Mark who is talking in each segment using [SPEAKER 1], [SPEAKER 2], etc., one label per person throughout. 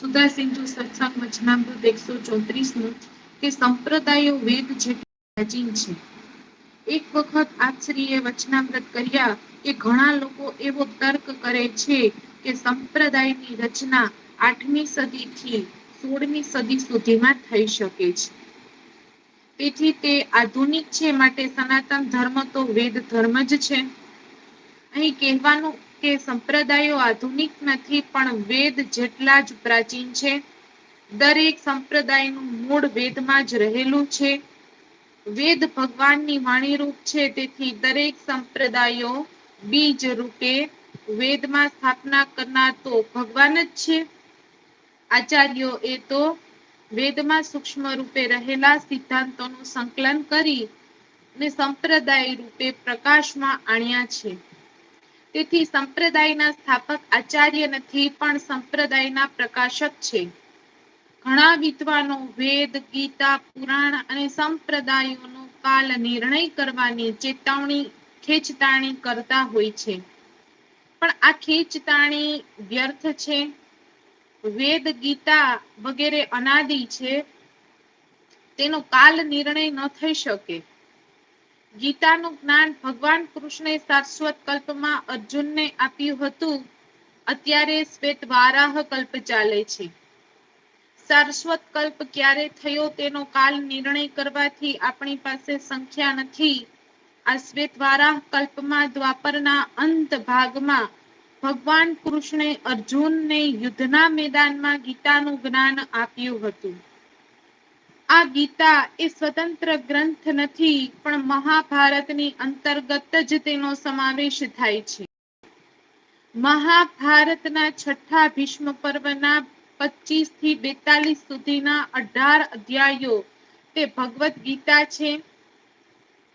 [SPEAKER 1] સુધા સિંધુ સત્સંગ વચનામૃત એકસો ચોત્રીસનું કે સંપ્રદાયો વેદ જેટલા પ્રાચીન છે. એક વખત આચશ્રીએ વચનામૃત કર્યા કે ઘણા લોકો એવો તર્ક કરે છે કે સંપ્રદાયની રચના આઠમી સદીથી સોળમી સદી સુધીમાં થઈ શકે છે. તેથી તે આધુનિક છે માટે સનાતન ધર્મ તો વેદ ધર્મ જ છે. અહીં કહેવાનું કે સંપ્રદાયો આધુનિક નથી, પણ વેદ જેટલા જ પ્રાચીન છે. દરેક સંપ્રદાયનું મૂળ વેદમાં જ રહેલું છે. વેદ ભગવાનની વાણીરૂપ છે, તેથી દરેક સંપ્રદાયો બીજ રૂપે વેદમાં સ્થાપના કરનાર તો ભગવાન જ છે. આચાર્યો એ તો વેદમાં સૂક્ષ્મ રૂપે રહેલા સિદ્ધાંતોનું સંકલન કરી ને સંપ્રદાય રૂપે પ્રકાશમાં આણ્યા છે. તેથી સંપ્રદાયના સ્થાપક આચાર્ય નથી, પણ સંપ્રદાયના પ્રકાશક છે. ઘણા વિદ્વાનો વેદ, ગીતા, પુરાણ અને સંપ્રદાયોનો કાલ નિર્ણય કરવાની ચેતવણી, ખેંચતાણી કરતા હોય છે. પણ આ ખેંચતાણી વ્યર્થ છે? વેદ, ગીતા વગેરે અનાદિ છે? તેનો કાલ નિર્ણય ન થઈ શકે. ગીતાનું જ્ઞાન ભગવાન કૃષ્ણે શાશ્વત કલ્પમાં અર્જુનને આપ્યું હતું. અત્યારે શ્વેત વારાહ કલ્પ ચાલે છે. શાશ્વત કલ્પ ક્યારે થયો તેનો કાલ નિર્ણય કરવાથી આપણી પાસે સંખ્યા નથી. આ શ્વેત વારાહ કલ્પમાં દ્વાપરના અંત ભાગમાં ભગવાન કૃષ્ણે અર્જુનને યુદ્ધના મેદાનમાં ગીતાનું જ્ઞાન આપ્યું હતું. આ ગીતા એ સ્વતંત્ર ગ્રંથ નથી, પણ મહાભારતની અંતર્ગત જ તેનો સમાવેશ થાય છે. મહાભારતના છઠ્ઠા ભીષ્મ પર્વના પચીસથી બેતાલીસ સુધીના અઢાર અધ્યાયો તે ભગવદ્ ગીતા છે.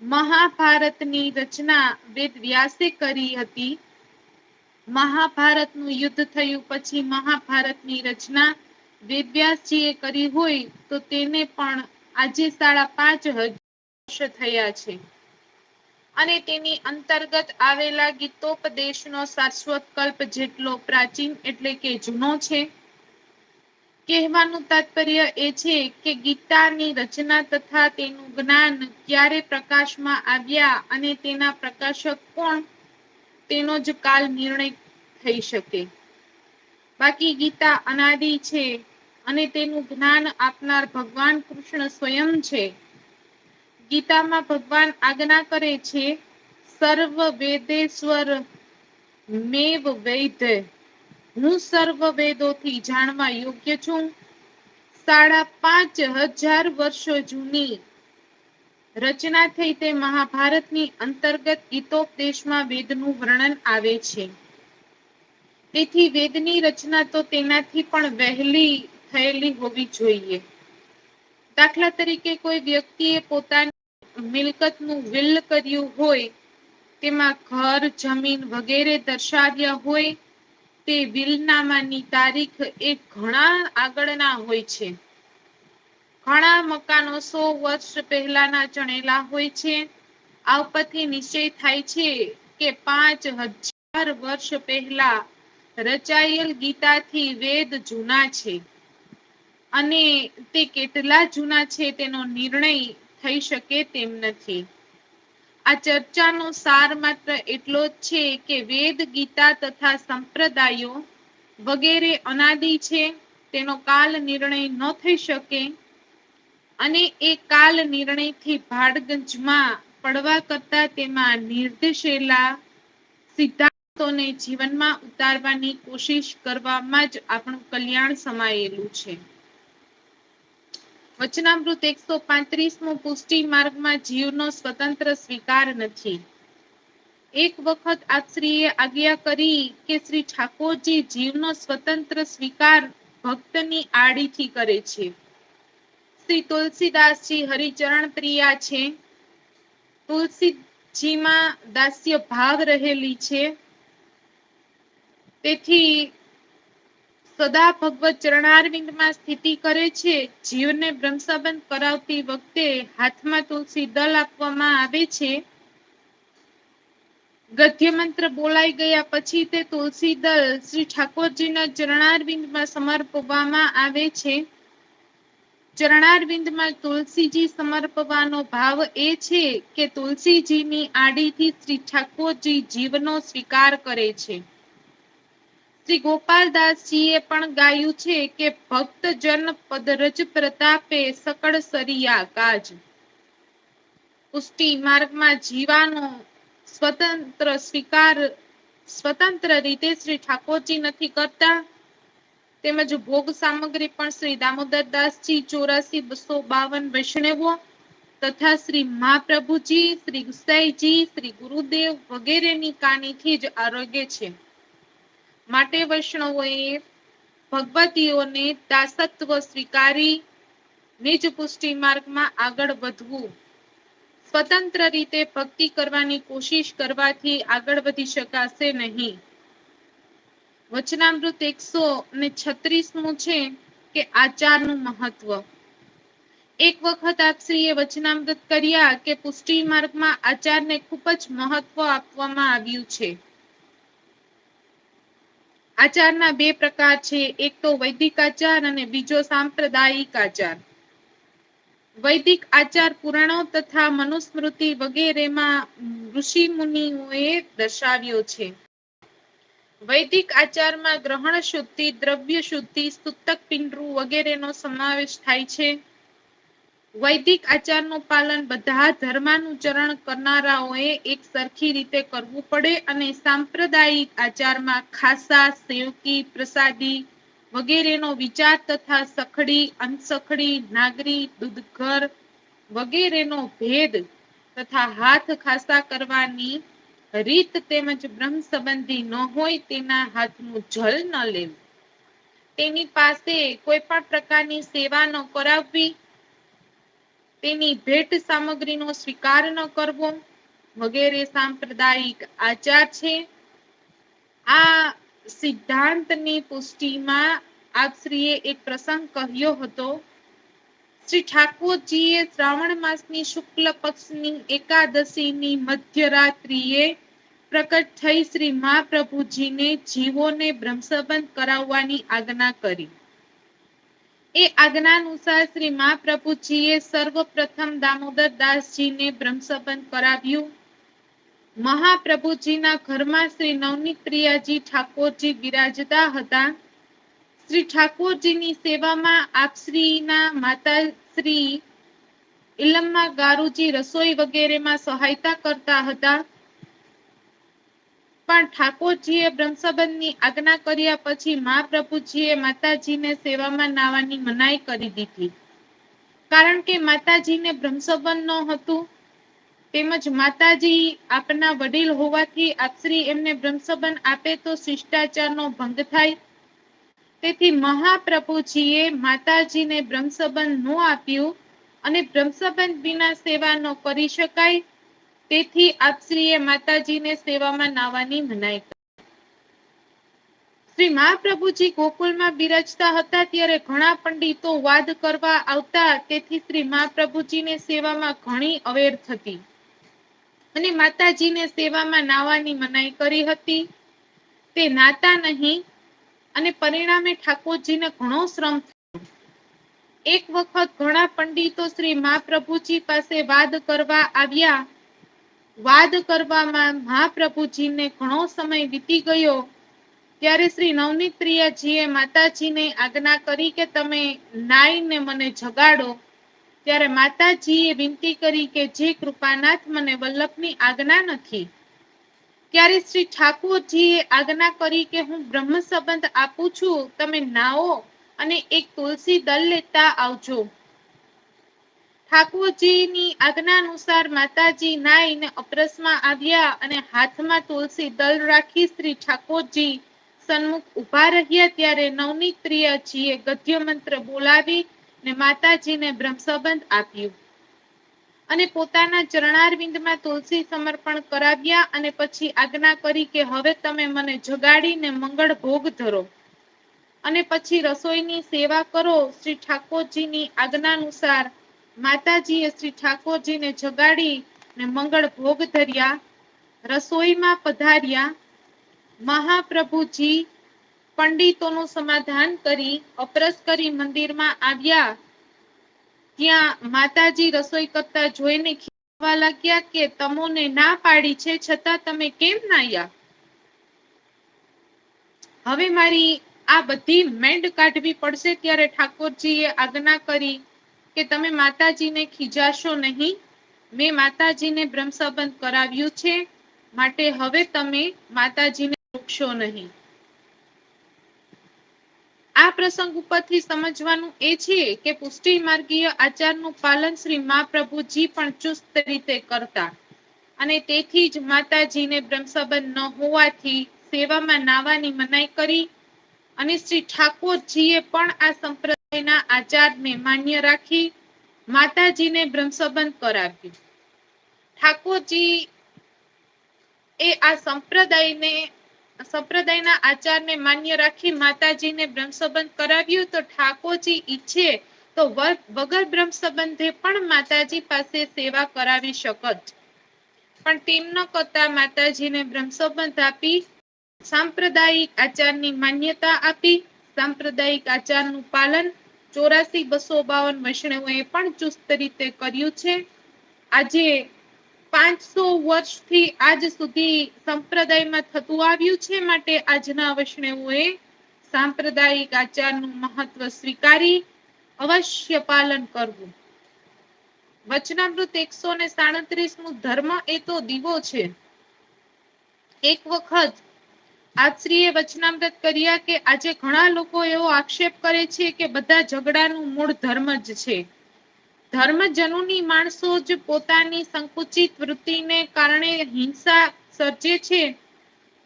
[SPEAKER 1] મહાભારતની રચના વેદ વ્યાસે કરી હતી. મહાભારતનું યુદ્ધ થયું પછી મહાભારતની રચના વેદવ્યાસજી કરી હોય તો તેને પણ આજે સાડા પાંચ વર્ષ થયા છે. અને તેની અંતર્ગત આવેલા ગીતોપદેશનો શાશ્વત જેટલો પ્રાચીન એટલે કે જૂનો છે. કહેવાનું તાત્પર્ય એ છે કે ગીતાની રચના તથા તેનું જ્ઞાન ક્યારે પ્રકાશમાં આવ્યા અને તેના પ્રકાશક કોણ, તેનો જ કાલ નિર્ણય થઈ શકે. બાકી ગીતા અનાદિ છે અને તેનું જ્ઞાન આપનાર ભગવાન કૃષ્ણ સ્વયં છે. ગીતામાં ભગવાન આજ્ઞા કરે છે, સર્વ વેદેશ્વર મેવ વૈદ હું સર્વ વેદોથી જાણવા યોગ્ય છું. સાડા પાંચ હજાર વર્ષો જૂની રચના થઈ તે મહાભારતની અંતર્ગત ગીતોપદેશમાં વેદનું વર્ણન આવે છે. તેથી વેદની રચના તો તેનાથી પણ વહેલી થયેલી હોવી જોઈએ. દાખલા તરીકે કોઈ વ્યક્તિએ પોતાની મિલકતનું વિલ કર્યું હોય, તેમાં ઘર, જમીન વગેરે દર્શાવ્યા હોય, તે વિલનામાની તારીખ એ ઘણા આગળના હોય છે. ઘણા મકાનો સો વર્ષ પહેલાના ચણેલા હોય છે. આ ઉપરથી નિશ્ચય થાય છે કે પાંચ હજાર વર્ષ પહેલા રચાયેલ ગીતાથી વેદ જૂના છે. અને તે કેટલા જૂના છે તેનો નિર્ણય થઈ શકે તેમ નથી. આ ચર્ચાનો સાર માત્ર એટલો જ છે કે વેદ, ગીતા તથા સંપ્રદાયો વગેરે અનાદિ છે, તેનો કાલ નિર્ણય ન થઈ શકે અને એ કાલ નિર્ણયથી ભાડગંજમાં પડવા કરતા તેમાં નિર્દેશેલા સિદ્ધાંતોને જીવનમાં ઉતારવાની કોશિશ કરવામાં જ આપણું કલ્યાણ સમાયેલું છે. વચનામૃત એકસો પાંત્રીસ મો પુષ્ટિ માર્ગમાં જીવનો સ્વતંત્ર સ્વીકાર નથી. એક વખત આશ્રીએ આજ્ઞા કરી કે શ્રી ઠાકોરજી જીવનો સ્વતંત્ર સ્વીકાર ભક્તની આડીથી કરે છે. શ્રી તુલસીદાસજી હરિચરણ પ્રિયા છે. તુલસીજીમાં દાસ્ય ભાવ રહેલી છે. તેથી સદા ભગવત ચરણારવિંદમાં સ્થિતિ કરે છે. જીવને બ્રહ્મસંબંધ કરાવતી વખતે હાથમાં તુલસી દલ આપવામાં આવે છે. ગદ્ય મંત્ર બોલાઈ ગયા પછી તે તુલસી દલ શ્રી ઠાકોરજીના ચરણારવિંદમાં સમર્પવામાં આવે છે. ચરણારવિંદમાં તુલસીજી સમર્પવાનો ભાવ એ છે કે તુલસીજીની આડીથી શ્રી ઠાકોરજી જીવનો સ્વીકાર કરે છે. શ્રી ગોપાલદાસજીએ પણ ગાયું છે કે ભક્ત જન પદરજ પ્રતાપે સકળ સરિયા ગાજ. પુષ્ટિ માર્ગમાં જીવાનો સ્વતંત્ર સ્વીકાર, સ્વતંત્ર રીતે શ્રી ઠાકોરજી નથી કરતા. તેમજ ભોગ સામગ્રી પણ શ્રી દામોદરદાસજી ચોરાસી બસો બાવન વૈષ્ણવો તથા શ્રી મહાપ્રભુજી, શ્રી ગુસાઈજી, શ્રી ગુરુદેવ વગેરેની કાનીથી જ આરોગ્ય છે. માટે વૈષ્ણવોએ ભગવતીઓને દાસત્વ સ્વીકારી નિજ પુષ્ટિ માર્ગમાં આગળ વધવું. સ્વતંત્ર રીતે ભક્તિ કરવાની કોશિશ કરવાથી આગળ વધી શકાશે નહીં. વચનામૃત એકસો ને છત્રીસનું છે કે આચારનું મહત્વ. એક વખત આપશ્રી એ વચનામૃત કર્યા કે પુષ્ટિ માર્ગમાં આચારને ખૂબ જ મહત્વ આપવામાં આવ્યું છે. આચારના બે પ્રકાર છે. એક તો વૈદિક આચાર અને બીજો સાંપ્રદાયિક આચાર. વૈદિક આચાર પુરાણો તથા મનુસ્મૃતિ વગેરેમાં ઋષિ મુનિઓએ દર્શાવ્યો છે. વૈદિક આચારમાં ગ્રહણ શુદ્ધિ, દ્રવ્ય શુદ્ધિ, સ્તુતક પિંડરૂ વગેરેનો સમાવેશ થાય છે. વૈદિક આચારનું પાલન બધા ધર્માનુચરણ કરનારાઓએ એક સરખી રીતે કરવું પડે અને સાંપ્રદાયિક આચારમાં ખાસા સેવકી, પ્રસાદી વગેરેનો વિચાર તથા સખડી, અનસખડી, નાગરી, દૂધઘર વગેરેનો ભેદ તથા હાથ ખાસા કરવાની રીત તેમજ બ્રહ્મ સંબંધી ન હોય તેના હાથનું જલ ન લેવું. તેની પાસે કોઈ પણ પ્રકારની સેવા ન કરાવવી તેની ભેટ સામગ્રીનો સ્વીકાર ન કરવો વગેરે સાંપ્રદાયિક આચાર છે. આ સિદ્ધાંતની પુષ્ટિમાં આપશ્રીએ એક પ્રસંગ કહ્યો હતો. શ્રી ઠાકોરજીએ શ્રાવણ માસની શુક્લ પક્ષની એકાદશીની મધ્યરાત્રિએ પ્રકટ થઈ શ્રી મહાપ્રભુજીને જીવોને બ્રહ્મસંબંધ કરાવવાની આજ્ઞા કરી. એ આજ્ઞાનુસાર શ્રી મહાપ્રભુજીએ સર્વપ્રથમ દામોદર દાસજીને બ્રહ્મસંબંધ કરાવ્યું. મહાપ્રભુજીના ઘરમાં શ્રી નવનીત પ્રિયાજી ઠાકોરજી બિરાજતા હતા. શ્રી ઠાકોરજીની સેવામાં આપશ્રીના માતા શ્રી ઇલમમાં ગારુજી રસોઈ વગેરેમાં સહાયતા કરતા હતા. પણ ઠાકોરજીએ બ્રહ્મસંબંધની આજ્ઞા કર્યા પછી મહાપ્રભુજીએ માતાજીને સેવામાં નાવાની મનાઈ કરી દીધી. કારણ કે માતાજીને બ્રહ્મસંબંધ ન હતું, તેમજ માતાજી આપના વડીલ હોવાથી આપશ્રી એમને બ્રહ્મસંબંધ આપે તો શિષ્ટાચાર નો ભંગ થાય. તેથી મહાપ્રભુજીએ માતાજીને બ્રહ્મસંબંધ ન આપ્યું અને બ્રહ્મસંબંધ વિના સેવા ન કરી શકાય. તેથી આપશ્રી એ માતાજીને સેવામાં નાવાની મનાઈ કરી. શ્રી મહાપ્રભુજી ગોકુલમાં બિરાજતા હતા ત્યારે ઘણા પંડિતો વાદ કરવા આવતા, તેથી શ્રી મહાપ્રભુજીને સેવામાં ઘણી અવેર થતી. અને માતાજીને સેવામાં નાવાની મનાઈ કરી હતી. તે નાતા નહીં અને પરિણામે ઠાકોરજીને ઘણો શ્રમ થયો. એક વખત ઘણા પંડિતો શ્રી મહાપ્રભુજી પાસે વાદ કરવા આવ્યા વાદ કરવામાં મહાપ્રભુજીને ઘણો સમય વીતી ગયો. ત્યારે શ્રી નવનીત પ્રિયાજીએ માતાજીને આજ્ઞા કરી કે તમે નાઈને મને જગાડો. ત્યારે માતાજીએ વિનંતી કરી કે જે કૃપાનાથ મને વલ્લભની આજ્ઞા નથી. ત્યારે શ્રી ઠાકોરજીએ આજ્ઞા કરી કે હું બ્રહ્મ સંબંધ આપું છું, તમે નાઓ અને એક તુલસી દલ લેતા આવજો. ઠાકોરજીની આજ્ઞાનુસાર માતાજી નાઈને અપરસમાં આવ્યા અને હાથમાં તુલસી દલ રાખી શ્રી ઠાકોરજી સન્મુખ ઊભા રહ્યા ત્યારે નવનીત પ્રિયજીએ ગદ્ય મંત્ર બોલાવી ને માતાજીને બ્રહ્મસંબંધ આપ્યું. અને પોતાના ચરણારવિંદમાં તુલસી સમર્પણ કરાવ્યા અને પછી આજ્ઞા કરી કે હવે તમે મને જગાડીને મંગળ ભોગ ધરો. અને પછી રસોઈની સેવા કરો શ્રી ઠાકોરજીની આજ્ઞાનુસાર માતાજીએ શ્રી ઠાકોરજીને જગાડી ને મંગળ ભોગ ધર્યા, રસોઈમાં પધાર્યા, મહાપ્રભુજી પંડિતોનું સમાધાન કરી, અપરસ કરી મંદિરમાં આવ્યા. ત્યાં માતાજી રસોઈ કરતા જોઈને ખીવા લાગ્યા કે તમોને ના પાડી છે, છતાં તમે કેમ ના આવ્યા હવે મારી આ બધી મેંડ કાઢવી પડશે ત્યારે ઠાકોરજીએ આજ્ઞા કરી કે તમે માતાજીને ખીજાશો નહીં. મેં માતાજીને બ્રહ્મ સંબંધ કરાવ્યું છે. માટે હવે તમે માતાજીને રોકશો નહીં. આ પ્રસંગ ઉપરથી સમજવાનું એ છે કે પુષ્ટિ માર્ગીય આચારનું પાલન શ્રી મહાપ્રભુજી પણ ચુસ્ત રીતે કરતા. અને તેથી જ માતાજીને બ્રહ્મ સંબંધ ન હોવાથી સેવામાં નાવાની મનાઈ કરી અને શ્રી ઠાકોરજીએ પણ આ સંપ્રદાયના આચારને માન્ય રાખી માતાજીને બ્રહ્મસંબંધ કરાવ્યું. ઠાકોરજી એ આ સંપ્રદાયને, સંપ્રદાયના આચારને માન્ય રાખી માતાજીને બ્રહ્મ કરાવ્યું. તો ઠાકોરજી ઈચ્છે તો વગર બ્રહ્મ સંબંધે પણ માતાજી પાસે સેવા કરાવી શકત. પણ તેમ ન કરતા માતાજીને બ્રહ્મ આપી સાંપ્રદાયિક આચારની માન્યતા આપી. સાંપ્રદાયિક આચારનું પાલન ચોરાસી બસો બાવન વૈષ્ણવોએ પણ ચુસ્ત રીતે કર્યું છે. આજે પાંચસો વર્ષથી આજ સુધી સંપ્રદાયમાં થતું આવ્યું છે માટે આજના વૈષ્ણવોએ સાંપ્રદાયિક આચારનું મહત્વ સ્વીકારી અવશ્ય પાલન કરવું. વચનામૃત એકસો ને સાડત્રીસનું ધર્મ એ તો દીવો છે. એક વખત આશ્રીએ વચનામૃત કર્યા કે આજે ઘણા લોકો એવો આક્ષેપ કરે છે કે બધા ઝઘડાનું મૂળ ધર્મ જ છે. ધર્મજનોની માણસો જ પોતાની સંકુચિત વૃત્તિને કારણે હિંસા સર્જે છે.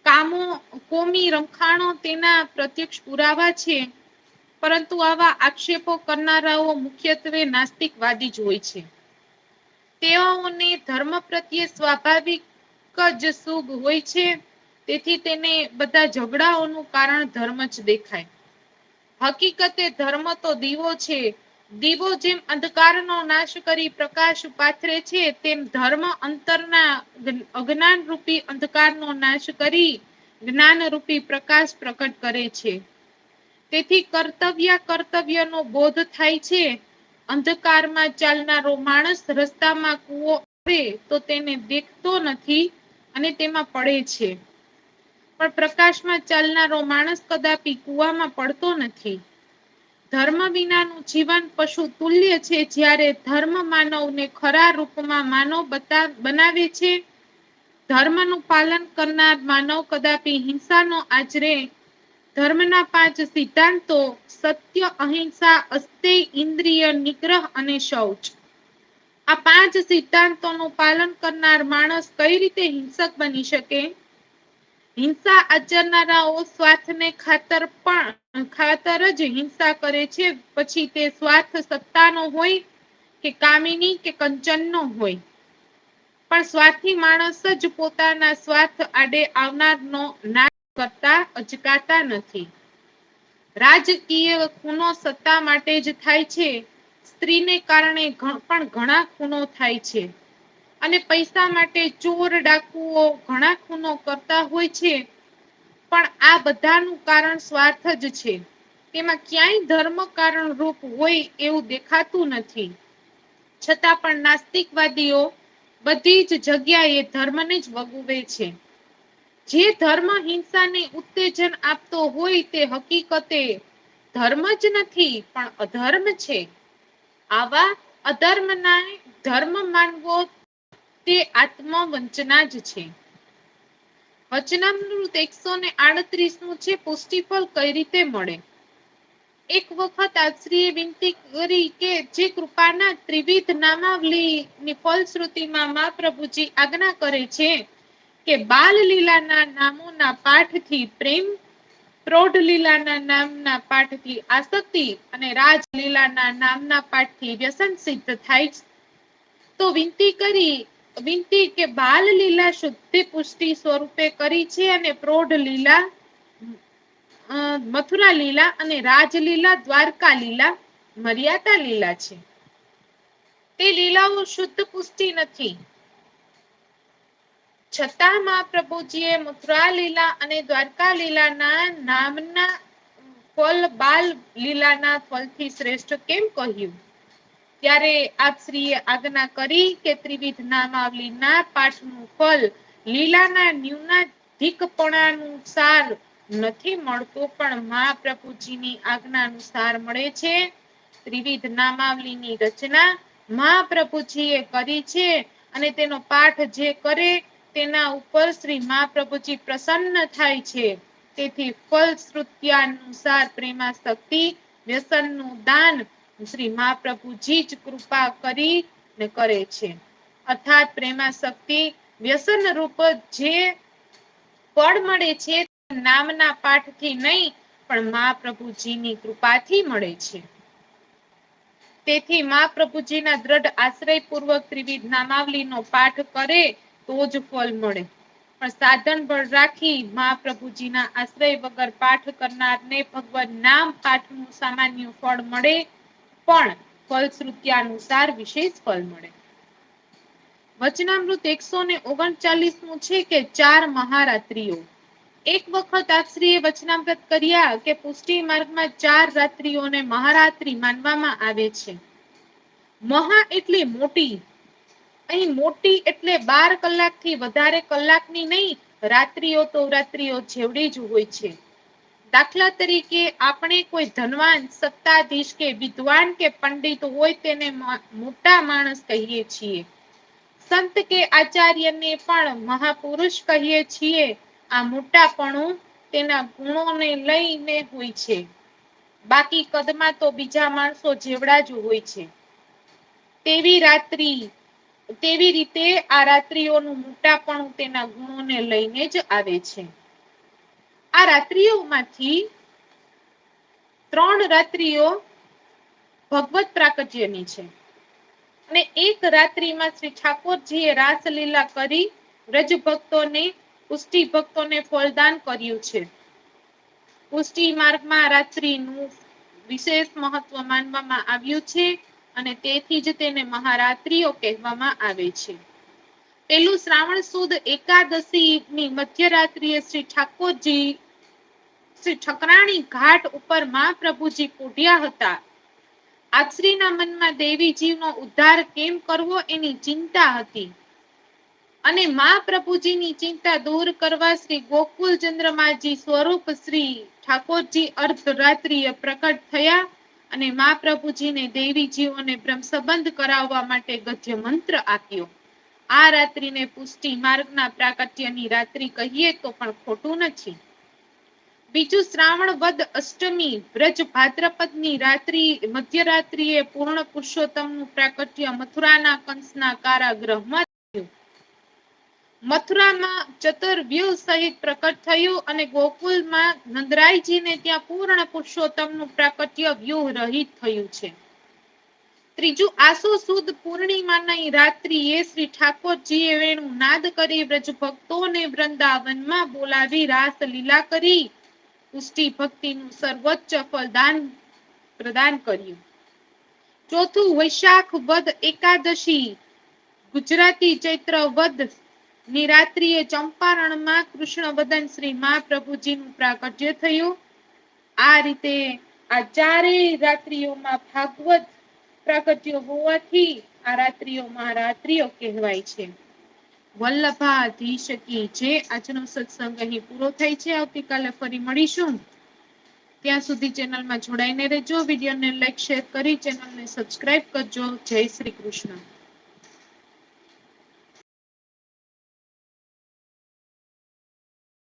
[SPEAKER 1] કામો, કોમી રમખાણો તેના પ્રત્યક્ષ પુરાવા છે. પરંતુ આવા આક્ષેપો કરનારાઓ મુખ્યત્વે નાસ્તિકવાદી જ હોય છે. તેઓને ધર્મ પ્રત્યે સ્વાભાવિક જ શુભ હોય છે. તેથી તેને બધા ઝઘડાઓનું કારણ ધર્મ જ દેખાય. હકીકતે ધર્મ તો દીવો છે. દીવો જેમ અંધકારનો નાશ કરી પ્રકાશ પાથરે છે, તેમ ધર્મ અંતરના અજ્ઞાન રૂપી અંધકારનો નાશ કરી જ્ઞાન રૂપી પ્રકાશ પ્રકટ કરે છે. તેથી કર્તવ્ય કર્તવ્યનો બોધ થાય છે. અંધકારમાં ચાલનારો માણસ રસ્તામાં કૂવો આવે તો તેને દેખતો નથી અને તેમાં પડે છે. પણ પ્રકાશમાં ચાલનારો માણસ કદાપી કુવામાં પડતો નથી. ધર્મ વિનાનું જીવન પશુ તુલ્ય છે જ્યારે ધર્મ માનવને ખરા રૂપમાં માનવ બનાવે છે. ધર્મનું પાલન કરનાર માનવ કદાપી હિંસાનો આચરે ધર્મના પાંચ સિદ્ધાંતો, સત્ય, અહિંસા અસ્તેય ઇન્દ્રિય, નિગ્રહ અને શૌચ. આ પાંચ સિદ્ધાંતોનું પાલન કરનાર માણસ કઈ રીતે હિંસક બની શકે? હિંસા આચરનારાઓ સ્વાર્થને ખાતર પણ, ખાતર જ હિંસા કરે છે. પછી તે સ્વાર્થ સત્તાનો હોય કે કામિની કે કંચનનો હોય. પણ સ્વાર્થી માણસ જ પોતાના સ્વાર્થ આડે આવનારનો નાશ કરતા, અચકાતા નથી. રાજકીય ખૂનો સત્તા માટે જ થાય છે. સ્ત્રીને કારણે પણ ઘણા ખૂનો થાય છે. અને પૈસા માટે ચોર, ડાકુઓ, ઘણા ખૂનો કરતા હોય છે. પણ આ બધાનું કારણ સ્વાર્થ જ છે. તેમાં ક્યાંય ધર્મ કારણ રૂપ હોય એવું દેખાતું નથી. છતાં પણ નાસ્તિકવાદીઓ બધી જ જગ્યાએ ધર્મને જ વગુવે છે. જે ધર્મ હિંસાને ઉત્તેજન આપતો હોય તે હકીકતે ધર્મ જ નથી, પણ અધર્મ છે. આવા અધર્મ ના ધર્મ માનવો તે આત્મવંચના જ છે. વચનામૃત એકસો ને આડત્રીસનું છે પુષ્ટિફળ કઈ રીતે મળે? એક વખત આશ્રીએ વિનંતી કરી કે જે કૃપાના ત્રિવિધ નામાવલી ફલશ્રુતિમાં મહાપ્રભુજી આજ્ઞા કરે છે કે બાલ લીલાના નામોના પાઠથી પ્રેમ પ્રૌઢ લીલાના નામના પાઠથી આસક્તિ અને રાજલીલાના નામના પાઠથી વ્યસન સિદ્ધ થાય તો વિનંતી કરી વિનંતી કે બાલ લીલા શુદ્ધિ પુષ્ટિ સ્વરૂપે કરી છે અને પ્રૌઢ લીલા મથુરા લીલા અને રાજલીલા દ્વારકા લીલા, મર્યાદા લીલા છે. તે લીલાઓ શુદ્ધ પુષ્ટિ નથી. છતાં મહાપ્રભુજીએ મથુરા લીલા અને દ્વારકા લીલાના નામના ફલ, બાલ લીલાના ફલથી શ્રેષ્ઠ કેમ કહ્યું? ત્યારે આપશ્રીએ આજ્ઞા કરી કે ત્રિવિધ નામાવલીના પાઠનું ફલ લીલાના ન્યૂનાધિકપણાનું સાર નથી મળતો, પણ મહાપ્રભુજીની આજ્ઞા અનુસાર મળે છે. ત્રિવિધ નામાવલીની રચના મહાપ્રભુજીએ કરી છે અને તેનો પાઠ જે કરે તેના ઉપર શ્રી મહાપ્રભુજી પ્રસન્ન થાય છે. તેથી ફલ શ્રુત્યાનુસાર પ્રેમા પ્રેમાશક્તિ, વ્યસનનું દાન શ્રી મહાપ્રભુજી જ કૃપા કરી ને કરે છે. અર્થાત પ્રેમાશક્તિ વ્યસન રૂપ જે ફળ મળે છે નામના પાઠથી નહીં, પણ મહાપ્રભુજીની કૃપાથી મળે છે. તેથી મહાપ્રભુજીના દ્રઢ આશ્રય પૂર્વક ત્રિવિધ નામાવલીનો પાઠ કરે તો જ ફળ મળે. પણ સાધન બળ રાખી મહાપ્રભુજીના આશ્રય વગર પાઠ કરનારને ભગવાન નામ પાઠનું સામાન્ય ફળ મળે પણ ફલશ્રુત્યાનુસાર વિશેષ ફળ મળે. વચનામૃત એકસો ને ઓગણચાલીસનું છે કે ચાર મહારાત્રિઓ. એક વખત આશ્રીએ વચનામૃત કર્યા કે પુષ્ટિ માર્ગમાં ચાર રાત્રિઓને મહારાત્રિ માનવામાં આવે છે. મહા એટલે મોટી. અહીં મોટી એટલે બાર કલાકથી વધારે કલાકની નહીં, રાત્રિઓ તો રાત્રિઓ જેવડી જ હોય છે. દાખલા તરીકે આપણે કોઈ ધનવાન, સત્તાધીશ કે વિદ્વાન કે પંડિત હોય તેને મોટા માણસ કહીએ છીએ. સંત કે આચાર્યને પણ મહાપુરુષ કહીએ છીએ. આ મોટાપણું તેના ગુણોને લઈને હોય છે. બાકી કદમાં તો બીજા માણસો જેવડા જ હોય છે. તેવી રાત્રિ, તેવી રીતે આ રાત્રિઓનું મોટાપણું તેના ગુણોને લઈને જ આવે છે. આ રાત્રિઓમાંથી ત્રણ રાત્રિઓ ભગવત પ્રાકટ્યની છે. અને એક રાત્રિમાં શ્રી ઠાકોરજીએ રાસલીલા કરી વ્રજ ભક્તોને પુષ્ટિ ભક્તોને ફળદાન કર્યું છે. પુષ્ટિ માર્ગમાં રાત્રિનું વિશેષ મહત્વ માનવામાં આવ્યું છે અને તેથી જ તેને મહારાત્રિઓ કહેવામાં આવે છે. પેલું શ્રાવણ સુદ એકાદશી ની મધ્યરાત્રિએ શ્રી ઠાકોરજી ઠકરાણી ઘાટ ઉપર મહાપ્રભુજી પોઢ્યા હતા. આશ્રીના મનમાં દેવી જીવનો ઉદ્ધાર કેમ કરવો એની ચિંતા હતી. અને મહાપ્રભુજીની ચિંતા દૂર કરવા શ્રી ગોકુલ ચંદ્રમાજી સ્વરૂપ શ્રી ઠાકોરજી અર્ધરાત્રિએ પ્રકટ થયા અને મહાપ્રભુજીને દેવી જીવોને બ્રહ્મ સંબંધ કરાવવા માટે ગદ્ય મંત્ર આપ્યો. આ રાત્રિને પુષ્ટિ માર્ગના પ્રાકટ્યની રાત્રિ કહીએ તો પણ ખોટું નથી. બીજું શ્રાવણ વદ અષ્ટમી, વ્રજ ભાદ્રપદની રાત્રિ, મધ્યરાત્રિએ પૂર્ણ પુરુષોત્તમનું પ્રાકટ્ય મથુરાના કંસના કારાગૃહમાં થયું. મથુરામાં ચતુર્વ્યુહ સહિત પ્રકટ થયું અને ગોકુલમાં નંદરાયજીને ત્યાં પૂર્ણ પુરુષોત્તમનું પ્રાકટ્ય વ્યૂહ રહિત થયું છે. ત્રીજું, આસો સુદ પૂર્ણિમાની રાત્રિએ શ્રી ઠાકોરજીએ વેણુ નાદ કરી વ્રજ ભક્તોને વૃંદાવનમાં બોલાવી રાસ લીલા કરી પુષ્ટિ ભક્તિનું સર્વોચ્ચ ફલદાન પ્રદાન કર્યું. ચોથું વૈશાખ વદ એકાદશી. ગુજરાતી ચૈત્ર વદની રાત્રિએ ચંપારણમાં કૃષ્ણ વદન શ્રી મહાપ્રભુજીનું પ્રાકટ્ય થયું. આ રીતે આ ચારેય રાત્રિઓમાં ભાગવત પ્રાગટ્ય હોવાથી આ રાત્રિઓ મહારાત્રિઓ કહેવાય છે. વલ્લભાધીશ શકીએ જે આજનો સત્સંગ અહીં પૂરો થાય છે, આવતીકાલે ફરી મળીશું. ત્યાં સુધી ચેનલમાં જોડાઈને રહેજો, વિડીયોને લાઈક, શેર કરી ચેનલને સબસ્ક્રાઇબ કરજો. જય શ્રી કૃષ્ણ.